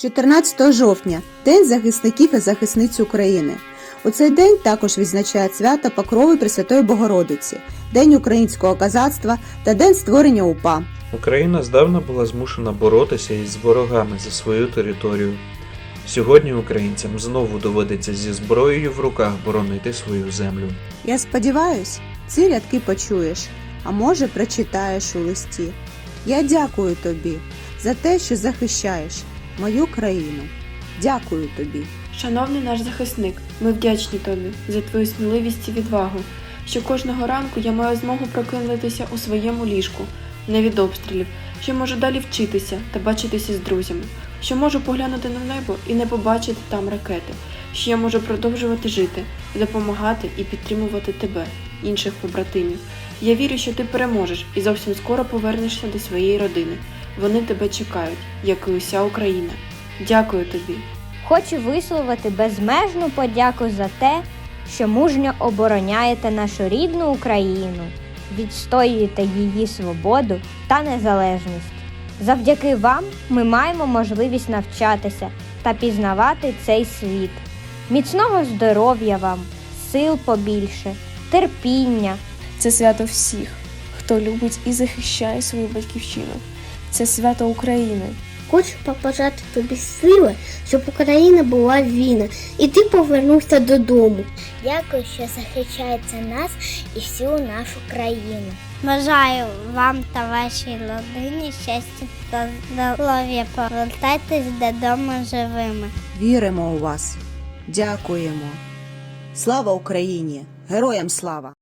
14 жовтня День захисників і захисниць України. У цей день також відзначають свято Покрови Пресвятої Богородиці, День українського козацтва та День створення УПА. Україна здавна була змушена боротися із ворогами за свою територію. Сьогодні українцям знову доводиться зі зброєю в руках боронити свою землю. Я сподіваюсь, ці рядки почуєш, а може прочитаєш у листі. Я дякую тобі за те, що захищаєш мою країну. Дякую тобі. Шановний наш захисник, ми вдячні тобі за твою сміливість і відвагу, що кожного ранку я маю змогу прокинутися у своєму ліжку, не від обстрілів, що можу далі вчитися та бачитися з друзями, що можу поглянути на небо і не побачити там ракети, що я можу продовжувати жити, допомагати і підтримувати тебе, інших побратимів. Я вірю, що ти переможеш і зовсім скоро повернешся до своєї родини. Вони тебе чекають, як і уся Україна. Дякую тобі. Хочу висловити безмежну подяку за те, що мужньо обороняєте нашу рідну Україну, відстоюєте її свободу та незалежність. Завдяки вам ми маємо можливість навчатися та пізнавати цей світ. Міцного здоров'я вам, сил побільше, терпіння, Це свято всіх, хто любить і захищає свою батьківщину. Це свято України. Хочу побажати тобі сили, щоб Україна була вільна, і ти повернувся додому. Дякую, що захищаєте нас і всю нашу країну. Бажаю вам та вашій родині щастя та здоров'я. Повертайтесь додому живими. Віримо у вас. Дякуємо. Слава Україні! Героям слава!